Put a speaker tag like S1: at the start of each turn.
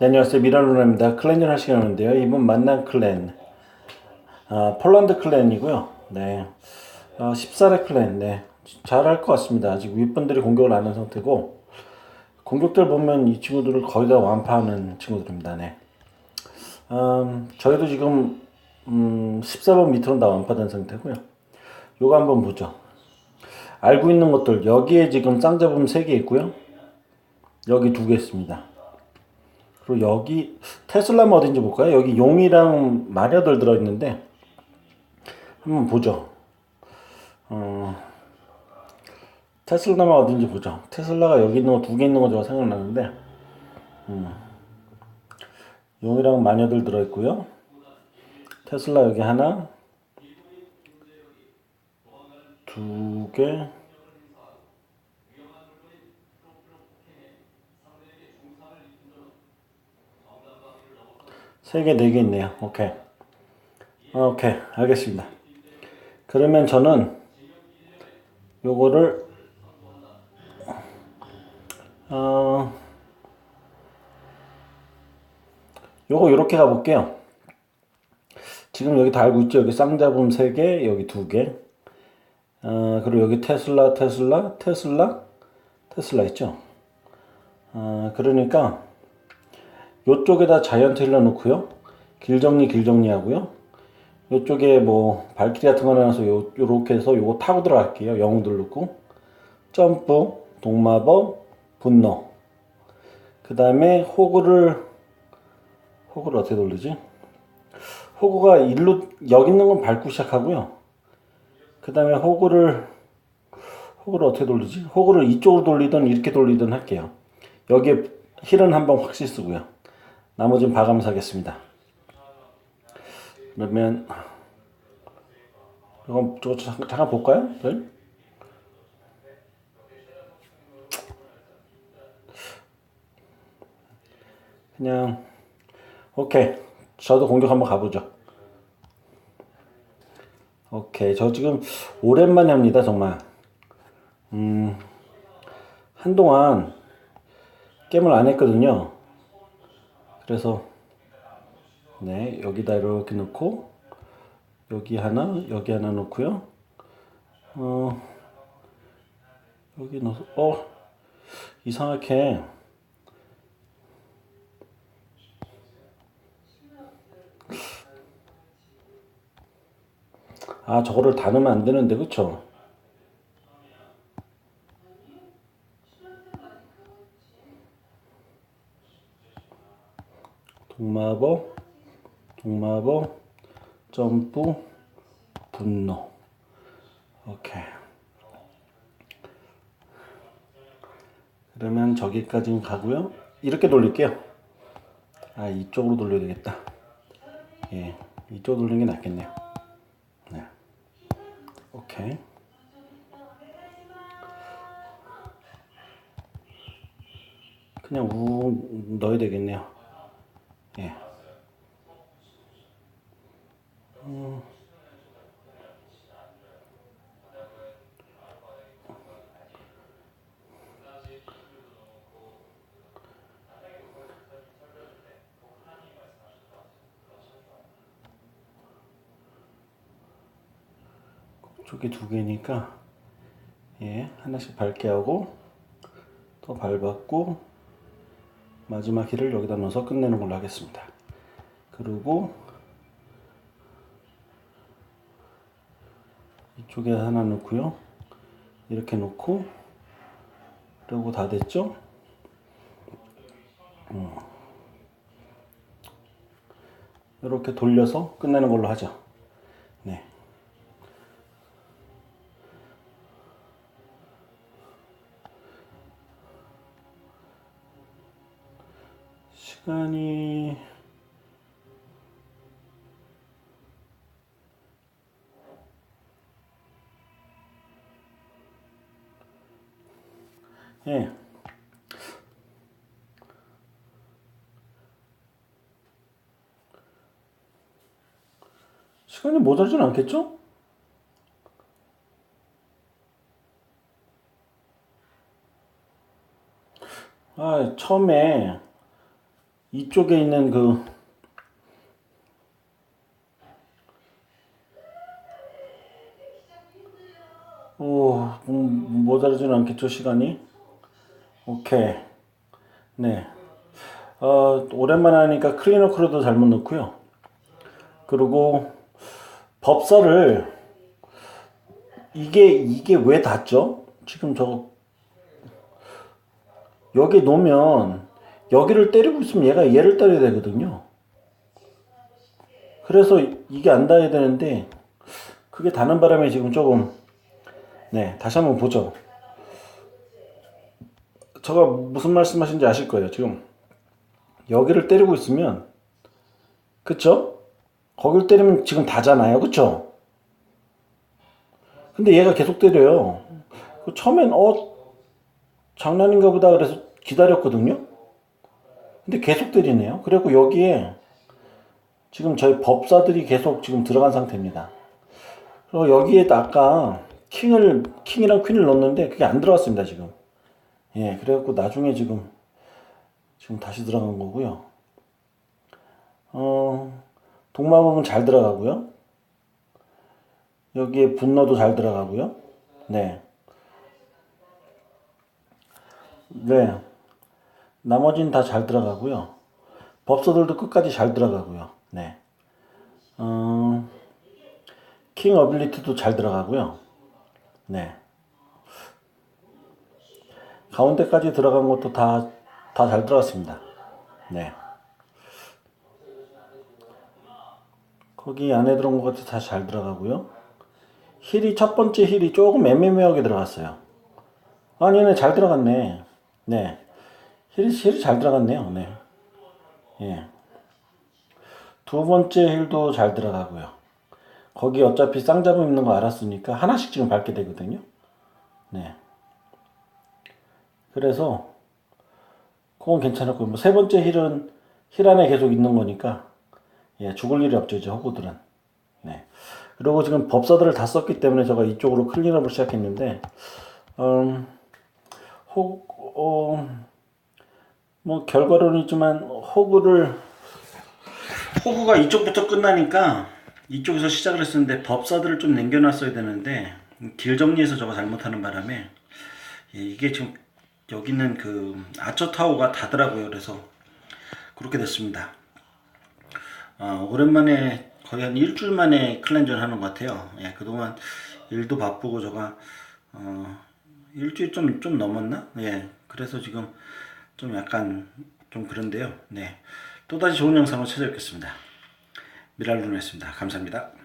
S1: 네, 안녕하세요. 미라루나입니다. 클랜전 할 시간인데요. 이번 만난 클랜. 아, 폴란드 클랜이고요. 네. 아, 14회 클랜. 네. 잘할 것 같습니다. 아직 윗분들이 공격을 안 한 상태고, 공격들 보면 이 친구들을 거의 다 완파하는 친구들입니다. 네. 음, 저희도 지금, 음, 14번 밑으로 다 완파된 상태고요. 요거 한번 보죠. 알고 있는 것들, 여기에 지금 쌍잡음 3개 있고요. 여기 두 개 있습니다. 그리고 여기 테슬라는 어딘지 볼까요? 여기 용이랑 마녀들 들어있는데 한번 보죠. 어, 테슬라가 어딘지 보죠. 테슬라가 여기 있는 거 두 개 있는 거 제가 생각나는데 음, 용이랑 마녀들 들어있고요. 테슬라 여기 하나 두 개, 세 개, 네개 있네요. 오케이. 오케이. 알겠습니다. 그러면 저는 요거를, 어, 요거 요렇게 가볼게요. 지금 여기 다 알고 있죠? 여기 쌍잡음 3개, 여기 2개. 어, 그리고 여기 테슬라, 테슬라, 테슬라, 테슬라 있죠? 어, 그러니까, 요쪽에다 자이언트 힐러 놓고요. 길 정리, 길 정리 하고요. 요쪽에 뭐, 발키리 같은 거 넣어서 요, 요렇게 해서 요거 타고 들어갈게요. 영웅들 넣고. 점프, 동마법, 분노. 그 다음에 호구를, 호구를 어떻게 돌리지? 호구가 일로, 여기 있는 건 밟고 시작하고요. 그 다음에 호구를, 호구를 어떻게 돌리지? 호구를 이쪽으로 돌리든 이렇게 돌리든 할게요. 여기에 힐은 한번 확실히 쓰고요. 나머지는 봐가면서 하겠습니다. 그러면 이거 저거 잠깐, 볼까요? 네? 그냥 오케이 저도 공격 한번 가보죠. 오케이 저 지금 오랜만에 합니다 정말 음 한동안 게임을 안 했거든요. 그래서 네 여기다 이렇게 넣고 여기 하나 여기 하나 넣고요. 어 여기 넣어서 어 이상하게. 아 저거를 다 넣으면 안 되는데 그쵸 동마법 동마법 점프 분노. 오케이. 그러면 저기까지 가고요. 이렇게 돌릴게요. 아 이쪽으로 돌려야 되겠다. 예 이쪽으로 돌리는 게 낫겠네요. 네. 오케이. 그냥 우 넣어야 되겠네요. 예. 쪽에 두 개니까 예 하나씩 밟게 하고 또 밟았고 마지막 힐을 여기다 넣어서 끝내는 걸로 하겠습니다. 그리고 이쪽에 하나 넣고요. 이렇게 놓고 그리고 다 됐죠? 음. 이렇게 돌려서 끝내는 걸로 하죠. 네. 시간이 예. 시간이 모자르진 않겠죠? 아, 처음에 이쪽에 있는 그 오, 음, 모자르지는 않겠죠, 시간이? 오케이. 네. 어, 오랜만에 하니까 클리너 크루도 잘못 넣고요. 그리고 법사를 이게 이게 왜 닿죠? 지금 저 여기 놓으면 여기를 때리고 있으면 얘가 얘를 때려야 되거든요. 그래서 이게 안 닿아야 되는데 그게 닿는 바람에 지금 조금 네 다시 한번 보죠. 제가 무슨 말씀하신지 아실 거예요. 지금 여기를 때리고 있으면 그쵸? 거기를 때리면 지금 닿잖아요. 그쵸? 근데 얘가 계속 때려요. 그 처음엔 어 장난인가 보다 그래서 기다렸거든요. 근데 계속 때리네요. 그리고 여기에 지금 저희 법사들이 계속 지금 들어간 상태입니다. 그리고 여기에 아까 킹을 킹이랑 퀸을 넣었는데 그게 안 들어갔습니다 지금. 예, 그래갖고 나중에 지금 지금 다시 들어간 거고요. 어, 동마법은 잘 들어가고요. 여기에 분노도 잘 들어가고요. 네. 네. 나머지는 다 잘 들어가고요. 법서들도 끝까지 잘 들어가고요. 네. 어, 킹 어빌리티도 잘 들어가고요. 네. 가운데까지 들어간 것도 다, 다 잘 들어갔습니다. 네. 거기 안에 들어온 것도 다 잘 들어가고요. 힐이, 첫 번째 힐이 조금 애매모하게 들어갔어요. 아니 네, 잘 들어갔네. 네. 힐이, 힐이 잘 들어갔네요. 네. 예. 두 번째 힐도 잘 들어가고요. 거기 어차피 쌍잡음 있는 거 알았으니까 하나씩 지금 밟게 되거든요. 네. 그래서 그건 괜찮았고 뭐 세 번째 힐은 힐 안에 계속 있는 거니까 예, 죽을 일이 없죠 이제 호구들은. 네. 그리고 지금 법사들을 다 썼기 때문에 제가 이쪽으로 클린업을 시작했는데 음, 호, 어, 뭐 결과론이지만 호구를 호구가 이쪽부터 끝나니까 이쪽에서 시작을 했었는데 법사들을 좀 남겨놨어야 되는데 길 정리해서 저거 잘못하는 바람에 예, 이게 지금 여기는 그 아처 타워가 다더라고요. 그래서 그렇게 됐습니다. 어, 오랜만에 거의 한 일주일 만에 클렌저를 하는 것 같아요. 예, 그동안 일도 바쁘고 저가 어, 일주일 좀, 좀 넘었나? 예, 그래서 지금 좀 약간 좀 그런데요. 네. 또 다시 좋은 영상으로 찾아뵙겠습니다. 미랄루였습니다. 감사합니다.